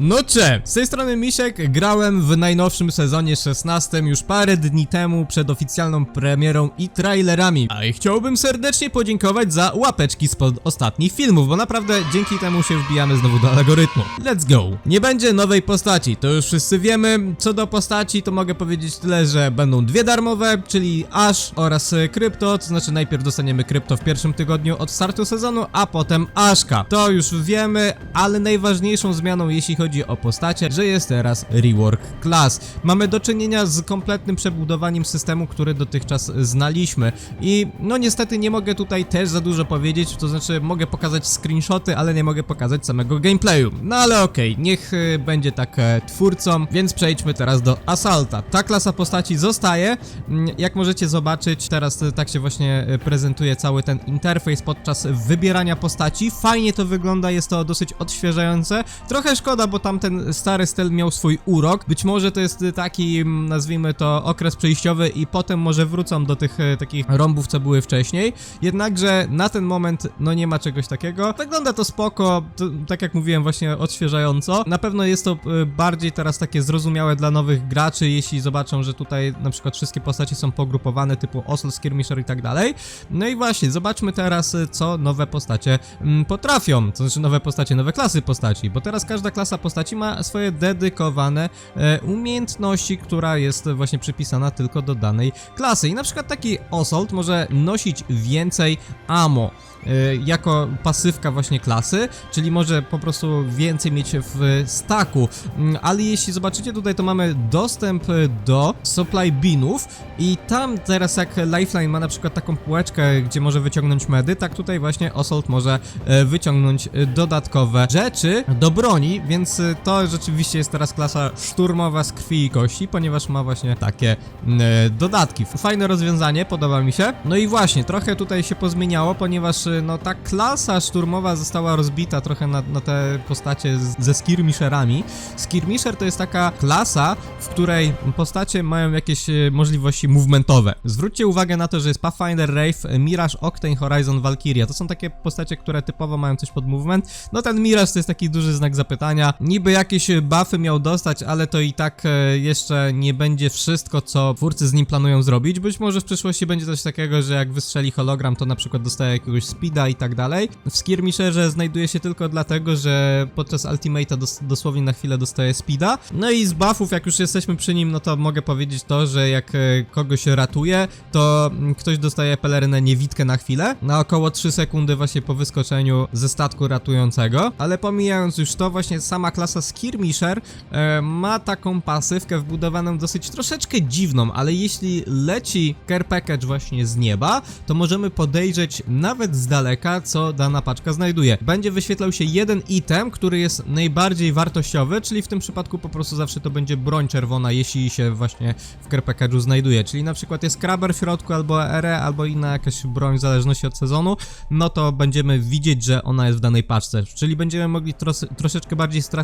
No cze, z tej strony Misiek, grałem w najnowszym sezonie 16 już parę dni temu przed oficjalną premierą i trailerami. A i chciałbym serdecznie podziękować za łapeczki spod ostatnich filmów, bo naprawdę dzięki temu się wbijamy znowu do algorytmu. Let's go! Nie będzie nowej postaci, to już wszyscy wiemy. Co do postaci, to mogę powiedzieć tyle, że będą dwie darmowe, czyli Ash oraz Krypto, to znaczy najpierw dostaniemy Krypto w pierwszym tygodniu od startu sezonu, a potem Ashka. To już wiemy, ale najważniejszą zmianą jeśli chodzi o postacie, że jest teraz rework class. Mamy do czynienia z kompletnym przebudowaniem systemu, który dotychczas znaliśmy i no niestety nie mogę tutaj też za dużo powiedzieć, to znaczy mogę pokazać screenshoty, ale nie mogę pokazać samego gameplayu. No ale okej, niech y, będzie tak e, twórcą, więc przejdźmy teraz do Assalta. Ta klasa postaci zostaje, Mm, jak możecie zobaczyć, teraz e, tak się właśnie e, prezentuje cały ten interfejs podczas wybierania postaci. Fajnie to wygląda, jest to dosyć odświeżające. Trochę szkoda, bo tamten stary styl miał swój urok. Być może to jest taki, nazwijmy to, okres przejściowy i potem może wrócą do tych e, takich rąbów, co były wcześniej. Jednakże na ten moment, no nie ma czegoś takiego. Wygląda to spoko, to, tak jak mówiłem, właśnie odświeżająco. Na pewno jest to e, bardziej teraz takie zrozumiałe dla nowych graczy, jeśli zobaczą, że tutaj na przykład wszystkie postacie są pogrupowane, typu Oslo, Skirmisher i tak dalej. No i właśnie, zobaczmy teraz, e, co nowe postacie mm, potrafią. To znaczy nowe postacie, nowe klasy postaci, bo teraz każda klasa postaci ma swoje dedykowane e, umiejętności, która jest właśnie przypisana tylko do danej klasy. I na przykład taki Assault może nosić więcej ammo e, jako pasywka właśnie klasy, czyli może po prostu więcej mieć w staku. Mm, Ale jeśli zobaczycie tutaj, to mamy dostęp do supply binów i tam teraz jak Lifeline ma na przykład taką półeczkę, gdzie może wyciągnąć medy, tak tutaj właśnie Assault może e, wyciągnąć dodatkowe rzeczy do broni, więc e, to rzeczywiście jest teraz klasa szturmowa z krwi i kości, ponieważ ma właśnie takie mm, e, dodatki. Fajne rozwiązanie, podoba mi się. No i właśnie, trochę tutaj się pozmieniało, ponieważ e, no ta klasa szturmowa została rozbita trochę na, na te postacie z, ze skirmisherami. Skirmisher to jest taka klasa, w której postacie mają jakieś e, możliwości movementowe. Zwróćcie uwagę na to, że jest Pathfinder, Wraith, Mirage, Octane, Horizon, Valkyria. To są takie postacie, które typowo mają coś pod movement. No ten Mirage to jest taki duży znak zapytania. Niby jakieś buffy miał dostać, ale to i tak e, jeszcze nie będzie wszystko, co twórcy z nim planują zrobić. Być może w przyszłości będzie coś takiego, że jak wystrzeli hologram, to na przykład dostaje jakiegoś speeda i tak dalej. W Skirmisherze znajduje się tylko dlatego, że podczas Ultimate'a dos dosłownie na chwilę dostaje speeda. No i z buffów, jak już jesteśmy przy nim, no to mogę powiedzieć to, że jak e, kogoś ratuje, to mm, ktoś dostaje pelerynę niewidkę na chwilę, na około 3 sekundy właśnie po wyskoczeniu ze statku ratującego. Ale pomijając już to, właśnie sama klasa Skirmisher e, ma taką pasywkę wbudowaną dosyć troszeczkę dziwną, ale jeśli leci care package właśnie z nieba, to możemy podejrzeć nawet z daleka, co dana paczka znajduje. Będzie wyświetlał się jeden item, który jest najbardziej wartościowy, czyli w tym przypadku po prostu zawsze to będzie broń czerwona, jeśli się właśnie w care package'u znajduje. Czyli na przykład jest Kraber w środku, albo RE, albo inna jakaś broń w zależności od sezonu, no to będziemy widzieć, że ona jest w danej paczce. Czyli będziemy mogli tros troszeczkę bardziej strategicznie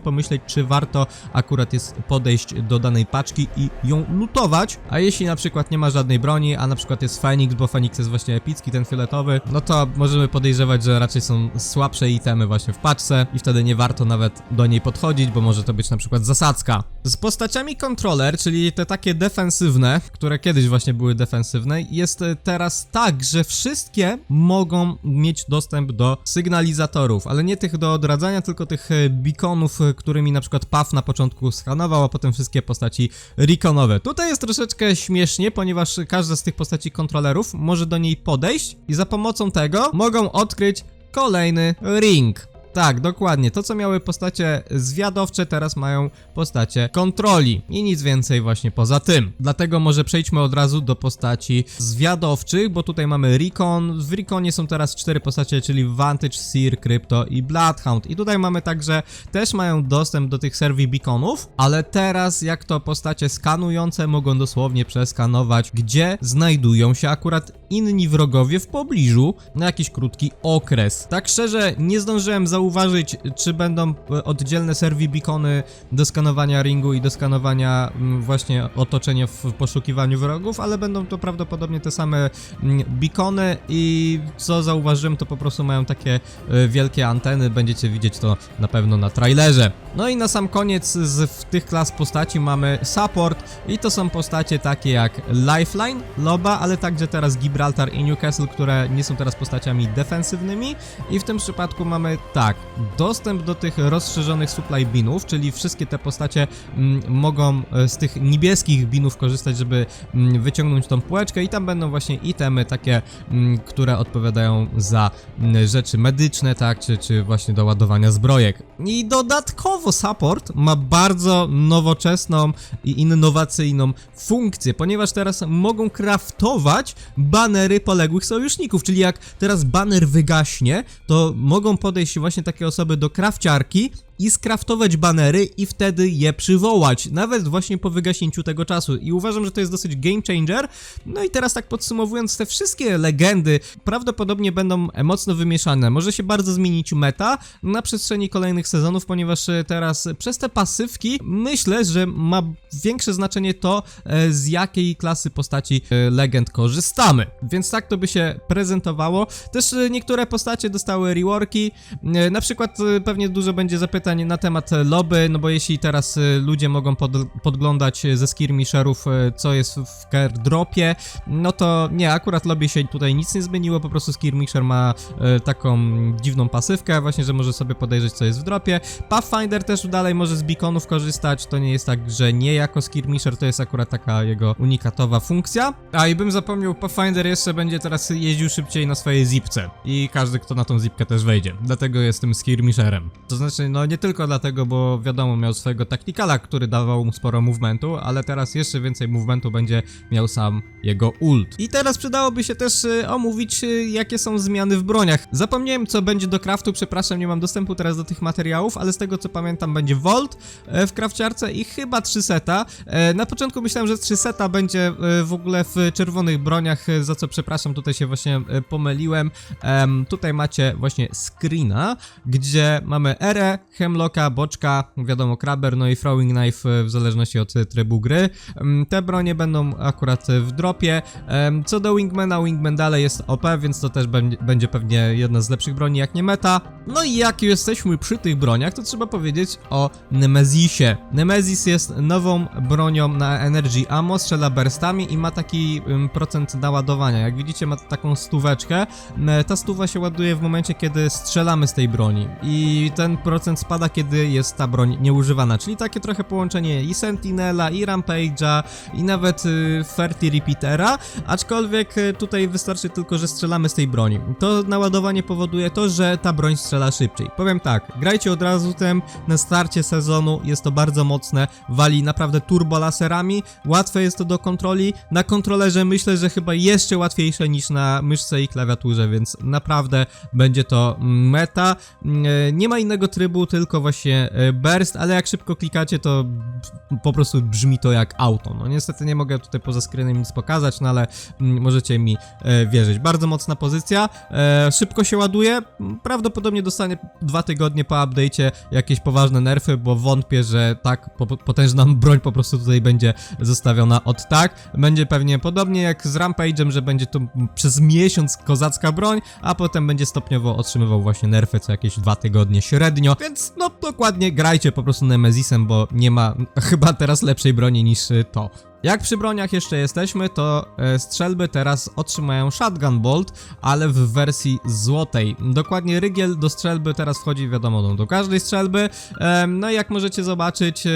pomyśleć, czy warto akurat jest podejść do danej paczki i ją lutować. A jeśli na przykład nie ma żadnej broni, a na przykład jest Phoenix, bo Phoenix jest właśnie epicki, ten fioletowy, no to możemy podejrzewać, że raczej są słabsze itemy właśnie w paczce i wtedy nie warto nawet do niej podchodzić, bo może to być na przykład zasadzka. Z postaciami kontroler, czyli te takie defensywne, które kiedyś właśnie były defensywne, jest e, teraz tak, że wszystkie mogą mieć dostęp do sygnalizatorów, ale nie tych do odradzania, tylko tych e, beaconów, e, którymi na przykład Puff na początku skanował, a potem wszystkie postaci reconowe. Tutaj jest troszeczkę śmiesznie, ponieważ każda z tych postaci kontrolerów może do niej podejść i za pomocą tego mogą odkryć kolejny ring. Tak, dokładnie. To, co miały postacie zwiadowcze, teraz mają postacie kontroli. I nic więcej właśnie poza tym. Dlatego może przejdźmy od razu do postaci zwiadowczych, bo tutaj mamy Recon. W Reconie są teraz cztery postacie, czyli Vantage, Seer, Crypto i Bloodhound. I tutaj mamy także, też mają dostęp do tych serwi beaconów, ale teraz jak to postacie skanujące mogą dosłownie przeskanować, gdzie znajdują się akurat inni wrogowie w pobliżu na jakiś krótki okres. Tak szczerze, nie zdążyłem zauważyć zauważyć, czy będą e, oddzielne serwi beacony do skanowania ringu i do skanowania mm, właśnie otoczenia w poszukiwaniu wrogów, ale będą to prawdopodobnie te same mm, beacony i co zauważyłem, to po prostu mają takie e, wielkie anteny, będziecie widzieć to na pewno na trailerze. No i na sam koniec z tych klas postaci mamy support i to są postacie takie jak Lifeline, Loba, ale także teraz Gibraltar i Newcastle, które nie są teraz postaciami defensywnymi i w tym przypadku mamy tak, dostęp do tych rozszerzonych supply binów, czyli wszystkie te postacie mm, mogą e, z tych niebieskich binów korzystać, żeby mm, wyciągnąć tą półeczkę i tam będą właśnie itemy takie, mm, które odpowiadają za mm, rzeczy medyczne, tak, czy, czy właśnie do ładowania zbrojek. I dodatkowo support ma bardzo nowoczesną i innowacyjną funkcję, ponieważ teraz mogą craftować banery poległych sojuszników, czyli jak teraz baner wygaśnie, to mogą podejść właśnie takie osoby do krawciarki i skraftować banery i wtedy je przywołać, nawet właśnie po wygaśnięciu tego czasu. I uważam, że to jest dosyć game changer. No i teraz tak podsumowując, te wszystkie legendy prawdopodobnie będą mocno wymieszane. Może się bardzo zmienić meta na przestrzeni kolejnych sezonów, ponieważ e, teraz przez te pasywki myślę, że ma większe znaczenie to, e, z jakiej klasy postaci e, legend korzystamy. Więc tak to by się prezentowało. Też niektóre postacie dostały reworki. Na przykład pewnie dużo będzie zapytań na temat lobby, no bo jeśli teraz e, ludzie mogą pod, podglądać e, ze skirmisherów, e, co jest w dropie, no to nie, akurat lobby się tutaj nic nie zmieniło, po prostu skirmisher ma taką dziwną pasywkę, właśnie, że może sobie podejrzeć, co jest w dropie. Pathfinder też dalej może z beaconów korzystać, to nie jest tak, że nie jako skirmisher, to jest akurat taka jego unikatowa funkcja. A i bym zapomniał, Pathfinder jeszcze będzie teraz jeździł szybciej na swojej zipce i każdy, kto na tą zipkę też wejdzie, dlatego jestem skirmisherem. To znaczy, no nie tylko dlatego, bo wiadomo, miał swojego taktikala, który dawał mu sporo movementu, ale teraz jeszcze więcej movementu będzie miał sam jego ult. I teraz przydałoby się też y, omówić, y, jakie są zmiany w broniach. Zapomniałem, co będzie do craftu, przepraszam, nie mam dostępu teraz do tych materiałów, ale z tego co pamiętam, będzie Volt e, w crafciarce i chyba 3 seta. Na początku myślałem, że 3 seta będzie w ogóle w czerwonych broniach, za co przepraszam, tutaj się właśnie pomyliłem. Em, Tutaj macie właśnie screena, gdzie mamy Ere, Hemlocka, Boczka, wiadomo, Krabber, no i Throwing Knife e, w zależności od e, trybu gry. Em, Te bronie będą akurat e, w dropie. Co do Wingmana, Wingman dalej jest OP, więc to też będzie, pewnie jedna z lepszych broni, jak nie meta. No i jak jesteśmy przy tych broniach, to trzeba powiedzieć o Nemezisie. Nemezis jest nową bronią na Energy Ammo, strzela burstami i ma taki procent naładowania. Jak widzicie, ma taką stóweczkę. M, Ta stuwa się ładuje w momencie, kiedy strzelamy z tej broni. I ten procent spada, kiedy jest ta broń nieużywana. Czyli takie trochę połączenie i Sentinela, i Rampage'a, i nawet y, Ferty Repeatera. Aczkolwiek y, tutaj wystarczy tylko, że strzelamy z tej broni. To naładowanie powoduje to, że ta broń strzela szybciej. Powiem tak, grajcie od razu tym na starcie sezonu, jest to bardzo mocne, wali naprawdę turbo laserami, łatwe jest to do kontroli. Na kontrolerze myślę, że chyba jeszcze łatwiejsze niż na myszce i klawiaturze, więc naprawdę będzie to meta. E, Nie ma innego trybu, tylko właśnie e, burst, ale jak szybko klikacie, to po prostu brzmi to jak auto. No niestety nie mogę tutaj poza screenem nic pokazać, no ale mm, możecie mi e, wierzyć. Bardzo mocna pozycja, e, szybko się ładuje, prawdopodobnie dostanie dwa tygodnie po update'cie jakieś poważne nerfy, bo wątpię, że tak po, potężna broń po prostu tutaj będzie zostawiona od tak. Będzie pewnie podobnie jak z Rampage'em, że będzie to przez miesiąc kozacka broń, a potem będzie stopniowo otrzymywał właśnie nerfy co jakieś dwa tygodnie średnio, więc no dokładnie grajcie po prostu Nemezisem, bo nie ma chyba teraz lepszej broni niż y, to. Jak przy broniach jeszcze jesteśmy, to e, strzelby teraz otrzymają Shotgun Bolt, ale w wersji złotej. Dokładnie rygiel do strzelby teraz wchodzi, wiadomo, no, do każdej strzelby. Em, no i jak możecie zobaczyć, e,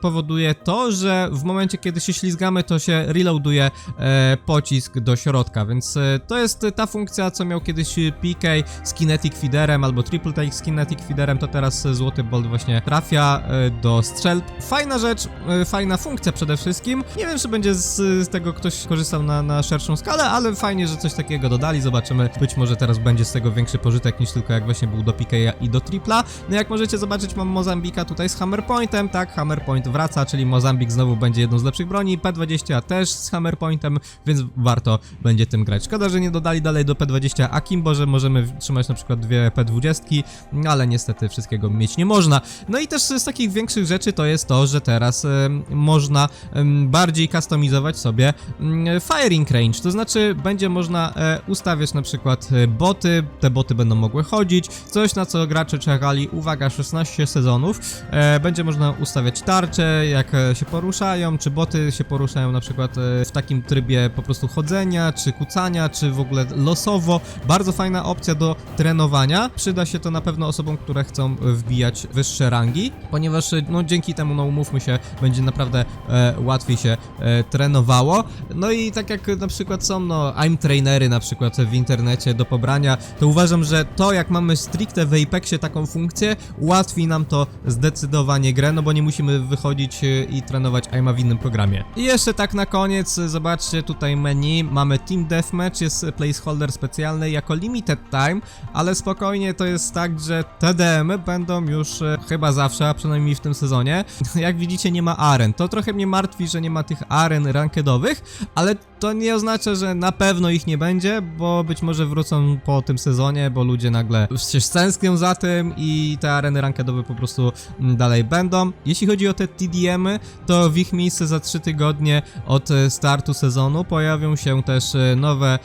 powoduje to, że w momencie, kiedy się ślizgamy, to się reloaduje e, pocisk do środka, więc e, to jest ta funkcja, co miał kiedyś PK z Kinetic Feederem albo Triple Take z Kinetic Feederem, to teraz e, złoty bolt właśnie trafia e, do strzelb. Fajna rzecz, e, fajna funkcja przede wszystkim. Nie wiem, czy będzie z, z tego ktoś korzystał na, na szerszą skalę, ale fajnie, że coś takiego dodali, zobaczymy. Być może teraz będzie z tego większy pożytek niż tylko jak właśnie był do PK'a i do tripla. No jak możecie zobaczyć, mam Mozambika tutaj z Hammerpointem, tak, Hammerpoint wraca, czyli Mozambik znowu będzie jedną z lepszych broni, P20 też z Hammerpointem, więc warto będzie tym grać. Szkoda, że nie dodali dalej do P20 Akimbo, że możemy trzymać na przykład dwie P20, no ale niestety wszystkiego mieć nie można. No i też z takich większych rzeczy to jest to, że teraz em, można em, bardziej customizować sobie mm, firing range, to znaczy będzie można e, ustawiać na przykład e, boty, te boty będą mogły chodzić, coś na co gracze czekali, uwaga, 16 sezonów, e, będzie można ustawiać tarcze, jak się poruszają, czy boty się poruszają na przykład w takim trybie po prostu chodzenia, czy kucania, czy w ogóle losowo, bardzo fajna opcja do trenowania, przyda się to na pewno osobom, które chcą wbijać wyższe rangi, ponieważ no dzięki temu, no umówmy się, będzie naprawdę e, łatwiej się e, trenowało. No i tak jak na przykład są, no, I'm trainery na przykład w internecie do pobrania, to uważam, że to jak mamy stricte w Apexie taką funkcję, ułatwi nam to zdecydowanie grę, no bo nie musimy wychodzić e, i trenować AIMA w innym programie. I jeszcze tak na koniec, zobaczcie tutaj menu, mamy Team Deathmatch, jest placeholder specjalny jako limited time, ale spokojnie to jest tak, że TDM będą już e, chyba zawsze, a przynajmniej w tym sezonie. Jak widzicie nie ma aren. To trochę mnie martwi, że nie ma tych aren rankedowych, ale to nie oznacza, że na pewno ich nie będzie, bo być może wrócą po tym sezonie, bo ludzie nagle się stęsknią za tym i te areny rankedowe po prostu mm, dalej będą. Jeśli chodzi o te TDM-y, to w ich miejsce za 3 tygodnie od e, startu sezonu pojawią się też e, nowe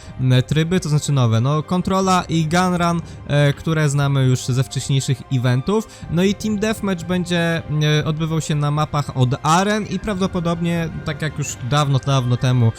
tryby, to znaczy nowe, no kontrola i gunrun, e, które znamy już ze wcześniejszych eventów. No i Team Deathmatch będzie odbywał się na mapach od aren i prawdopodobnie, tak jak już dawno, dawno temu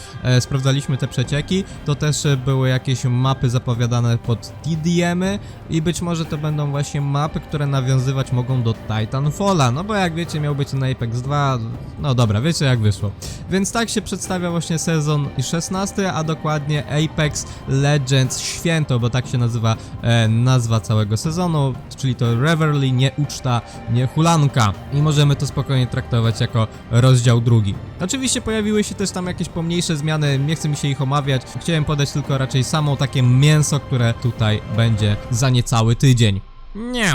sprawdzaliśmy te przecieki, to też e, były jakieś mapy zapowiadane pod TDM-y i być może to będą właśnie mapy, które nawiązywać mogą do Titanfalla, no bo jak wiecie miał być na Apex 2, no dobra, wiecie jak wyszło. Więc tak się przedstawia właśnie sezon 16, a dokładnie Apex Legends Święto, bo tak się nazywa e, nazwa całego sezonu, czyli to Revelry, nie uczta, nie hulanka. I możemy to spokojnie traktować jako rozdział drugi. Oczywiście pojawiły się też tam jakieś pomniejsze zmiany, nie chcę mi się ich omawiać. Chciałem podać tylko raczej samo takie mięso, które tutaj będzie za niecały tydzień. Nie.